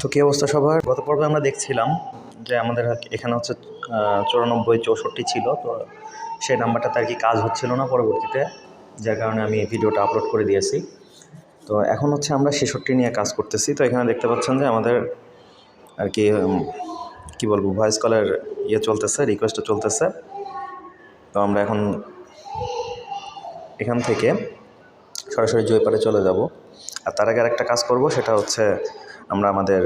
তো কী অবস্থা সবার? গত পর্বে আমরা দেখছিলাম যে আমাদের এখানে হচ্ছে চুরানব্বই চৌষট্টি ছিল, তো সেই নাম্বারটাতে আর কি কাজ হচ্ছিল না পরবর্তীতে? যার কারণে আমি ভিডিওটা আপলোড করে দিয়েছি। তো এখন হচ্ছে আমরা ছেষট্টি নিয়ে কাজ করতেছি। তো এখানে দেখতে পাচ্ছেন যে আমাদের আর কি কী বলব ভয়েস কলের ইয়ে চলতেছে রিকোয়েস্টও চলতেছে। তো আমরা এখন এখান থেকে সরাসরি জয়পারে চলে যাব। আর তার আগে আরেকটা কাজ করব, সেটা হচ্ছে আমরা আমাদের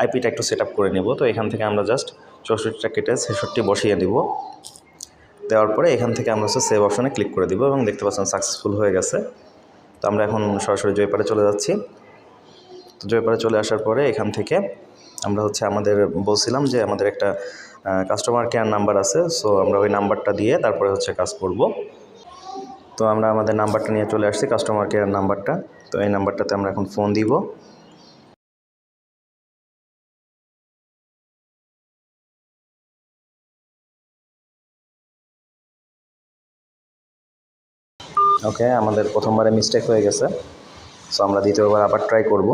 আইপিটা একটু সেট করে নেব। তো এখান থেকে আমরা জাস্ট চৌষট্টিটা কেটে ছেষট্টি বসিয়ে দিব। দেওয়ার পরে এখান থেকে আমরা হচ্ছে সেভ অপশানে ক্লিক করে দিব এবং দেখতে পাচ্ছেন সাকসেসফুল হয়ে গেছে। তো আমরা এখন সরাসরি জয়পারে চলে যাচ্ছি। তো জয়পারে চলে আসার পরে এখান থেকে আমরা হচ্ছে আমাদের, বলছিলাম যে আমাদের একটা কাস্টমার কেয়ার নাম্বার আছে। সো আমরা ওই নাম্বারটা দিয়ে তারপরে হচ্ছে কাজ করব। তো আমরা আমাদের নাম্বারটা নিয়ে চলে আসছি কাস্টমার কেয়ার নাম্বারটা তো এই নাম্বারটাতে আমরা এখন ফোন দিব। ওকে আমাদের প্রথমবারে মিস্টেক হয়ে গেছে। সো আমরা দ্বিতীয়বার আবার ট্রাই করব।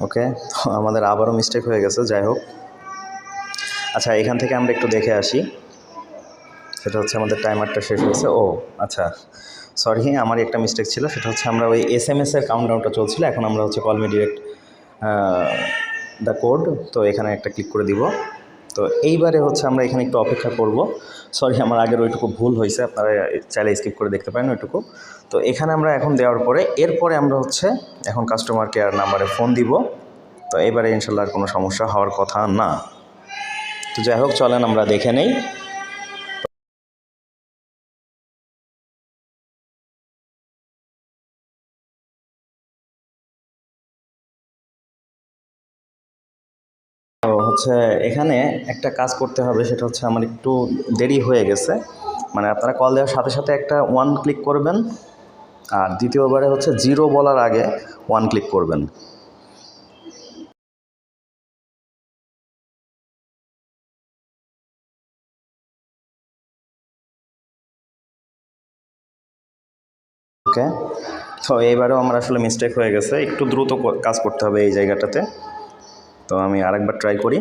ওকে, আমাদের আবারও মিস্টেক হয়ে গেছে, যাই হোক। আচ্ছা এখান থেকে আমরা একটু দেখে আসি। সেটা হচ্ছে আমাদের টাইমারটা শেষ হয়েছে। ও আচ্ছা। সরি আমার একটা মিস্টেক ছিল। সেটা হচ্ছে আমরা ওই এস এম এসের কাউন্টডাউনটা চলছিল। এখন আমরা হচ্ছে call me direct the code তো এখানে একটা ক্লিক করে দিব। তো এইবারে হচ্ছে আমরা এখানে একটু অপেক্ষা করব। সরি আমার আগের ওইটুকু ভুল হয়েছে, আপনারা চাইলে স্কিপ করে দেখতে পারেন ওইটুকু। তো এখানে আমরা এখন দেওয়ার পরে, এরপরে আমরা হচ্ছে এখন কাস্টমার কেয়ার নাম্বারে ফোন দিব। তো এবারে ইনশাল্লাহ আর কোনো সমস্যা হওয়ার কথা না। তো যাই হোক, চলেন আমরা দেখে নেই। হচ্ছে এখানে একটা কাজ করতে হবে, সেটা হচ্ছে আমার একটু দেরি হয়ে গেছে। মানে আপনারা কল দেওয়ার সাথে সাথে একটা ওয়ান ক্লিক করবেন, আর দ্বিতীয়বারে হচ্ছে জিরো বলার আগে ওয়ান ক্লিক করবেন। ওকে তো এইবারেও আমার আসলে মিস্টেক হয়ে গেছে, একটু দ্রুত কাজ করতে হবে এই জায়গাটাতে। তো আমি আরেকবার ট্রাই করি।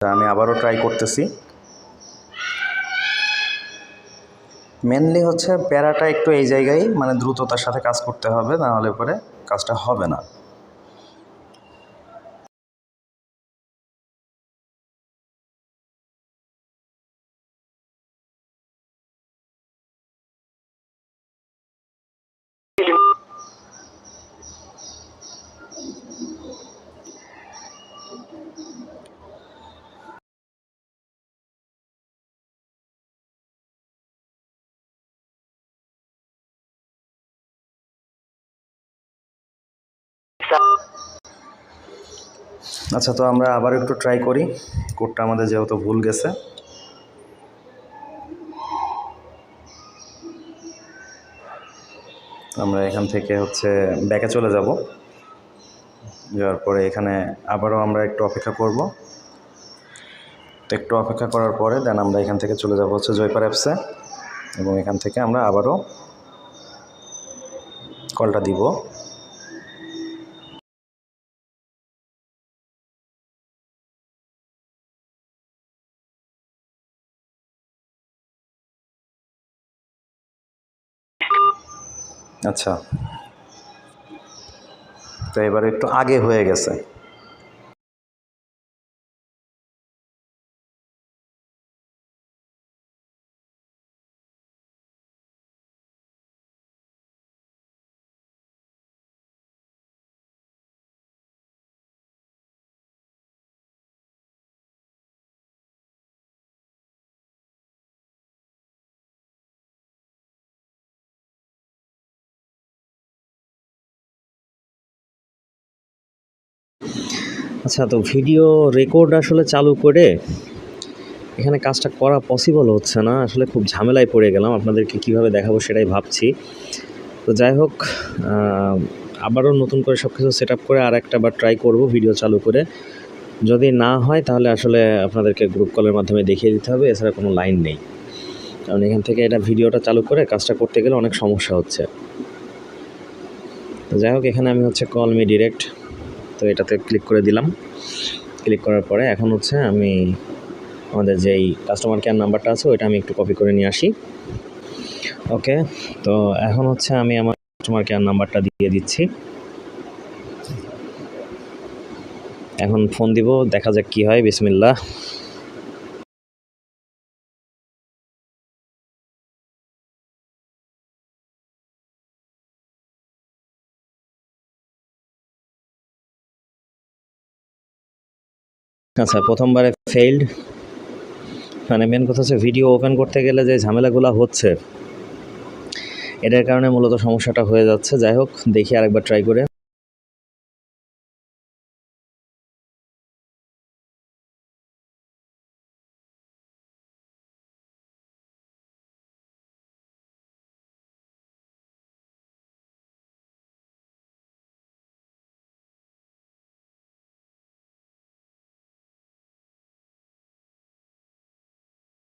আমি আবারও ট্রাই করতেছি। মেনলি হচ্ছে প্যারাটা একটু এই জায়গায় মানে দ্রুততার সাথে কাজ করতে হবে নাহলে পরে কাজটা হবে না। আচ্ছা তো আমরা আবার একটু ট্রাই করি। কোডটা আমাদের যেহেতু ভুল গেছে। আমরা এখান থেকে হচ্ছে ব্যাকে চলে যাব। যাওয়ার পরে এখানে আবারও আমরা একটু অপেক্ষা করব। তো একটু অপেক্ষা করার পরে দেন আমরা এখান থেকে চলে যাব হচ্ছে জয়পার অ্যাপসে এবং এখান থেকে আমরা আবারও কলটা দিব। আচ্ছা। তো এবার একটু আগে হয়ে গেছে। আচ্ছা তো ভিডিও রেকর্ড আসলে চালু করে এখানে কাজটা করা পসিবল হচ্ছে না। আসলে খুব ঝামেলায় পড়ে গেলাম। আপনাদেরকে কীভাবে দেখাবো সেটাই ভাবছি। তো যাই হোক আবারও নতুন করে সব কিছু সেট করে আর একটা বার ট্রাই করব ভিডিও চালু করে। যদি না হয়, তাহলে আসলে আপনাদেরকে গ্রুপ কলের মাধ্যমে দেখিয়ে দিতে হবে। এছাড়া কোনো লাইন নেই। কারণ এখান থেকে এটা ভিডিওটা চালু করে কাজটা করতে গেলে অনেক সমস্যা হচ্ছে। তো যাই হোক, এখানে আমি হচ্ছে কল মি ডিরেক্ট তো এটাতে ক্লিক করে দিলাম। ক্লিক করার পরে এখন হচ্ছে আমি আমাদের যেই কাস্টমার কেয়ার নাম্বারটা আছে, ওইটা আমি একটু কপি করে নিয়ে আসি। ওকে তো এখন হচ্ছে আমি আমার কাস্টমার কেয়ার নাম্বারটা দিয়ে দিচ্ছি। এখন ফোন দিব, দেখা যাক কি হয়, বিসমিল্লাহ। আচ্ছা প্রথমবারে ফেইল্ড মানে মেন কথা হচ্ছে ভিডিও ওপেন করতে গেলে যে ঝামেলাগুলো হচ্ছে, এটার কারণে মূলত সমস্যাটা হয়ে যাচ্ছে। যাই হোক, দেখি আরেকবার ট্রাই করে।